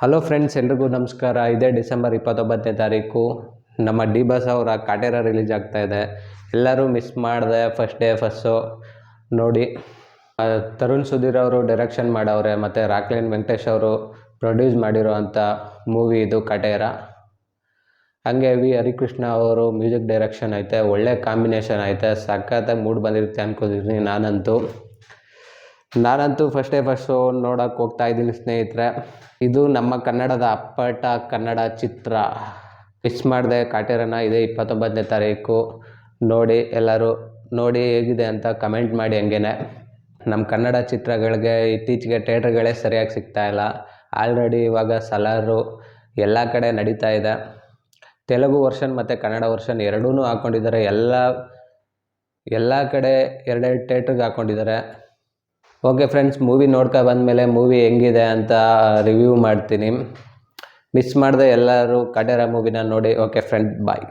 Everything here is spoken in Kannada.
ಹಲೋ ಫ್ರೆಂಡ್ಸ್ ಎಲ್ರಿಗೂ ನಮಸ್ಕಾರ. ಇದೇ ಡಿಸೆಂಬರ್ ಇಪ್ಪತ್ತೊಂಬತ್ತನೇ ತಾರೀಕು. ನಮ್ಮ ಡಿ ಬಸ್ ಅವರ ಕಾಟೇರ ರಿಲೀಸ್ ಆಗ್ತಾ ಇದೆ. ಎಲ್ಲರೂ ಮಿಸ್ ಮಾಡಿದೆ ಫಸ್ಟ್ ಡೇ ಫಸ್ಟು ನೋಡಿ ತರುಣ್ ಸುಧೀರ್ ಅವರು ಡೈರೆಕ್ಷನ್ ಮಾಡವ್ರೆ, ಮತ್ತು ರಾಕ್ಲೈನ್ ವೆಂಕಟೇಶ್ ಅವರು ಪ್ರೊಡ್ಯೂಸ್ ಮಾಡಿರೋ ಅಂಥ ಮೂವಿ ಇದು ಕಾಟೇರ. ಹಾಗೆ ವಿ. ಹರಿಕೃಷ್ಣ ಅವರು ಮ್ಯೂಸಿಕ್ ಡೈರೆಕ್ಷನ್ ಐತೆ, ಒಳ್ಳೆ ಕಾಂಬಿನೇಷನ್ ಐತೆ ಸಖತ್ತಾಗಿ ಮೂಡ್ ಬಂದಿರುತ್ತೆ ಅನ್ಕೋತಿದ್ದೀನಿ ನಾನಂತೂ. ನಾನಂತೂ ಫಸ್ಟೇ ಫಸ್ಟು ನೋಡೋಕೆ ಹೋಗ್ತಾ ಇದ್ದೀನಿ ಸ್ನೇಹಿತರೆ. ಇದು ನಮ್ಮ ಕನ್ನಡದ ಅಪ್ಪಟ ಕನ್ನಡ ಚಿತ್ರ. ಮಿಸ್ ಮಾಡಿದೆ ಕಾಟೇರನ ಇದೆ ಇಪ್ಪತ್ತೊಂಬತ್ತನೇ ತಾರೀಕು. ನೋಡಿ ಎಲ್ಲರೂ ನೋಡಿ ಹೇಗಿದೆ ಅಂತ ಕಮೆಂಟ್ ಮಾಡಿ ಹಂಗೇನೆ. ನಮ್ಮ ಕನ್ನಡ ಚಿತ್ರಗಳಿಗೆ ಇತ್ತೀಚೆಗೆ ಥಿಯೇಟ್ರ್ಗಳೇ ಸರಿಯಾಗಿ ಸಿಗ್ತಾ ಇಲ್ಲ. ಆಲ್ರೆಡಿ ಇವಾಗ ಸಲಾರು ಎಲ್ಲ ಕಡೆ ನಡೀತಾ ಇದೆ. ತೆಲುಗು ವರ್ಷನ್ ಮತ್ತು ಕನ್ನಡ ವರ್ಷನ್ ಎರಡೂ ಹಾಕ್ಕೊಂಡಿದ್ದಾರೆ ಎಲ್ಲ ಎಲ್ಲ ಕಡೆ ಎರಡೆರಡು ಥಿಯೇಟ್ರಿಗೆ ಹಾಕ್ಕೊಂಡಿದ್ದಾರೆ ಓಕೆ ಫ್ರೆಂಡ್ಸ್ ಮೂವಿ ನೋಡ್ಕೊ ಬಂದಮೇಲೆ ಮೂವಿ ಹೆಂಗಿದೆ ಅಂತ ರಿವ್ಯೂ ಮಾಡ್ತೀನಿ. ಮಿಸ್ ಮಾಡಿದೆ ಎಲ್ಲರೂ ಕಟೇರ ಮೂವಿನ ನೋಡಿ. Okay friend bye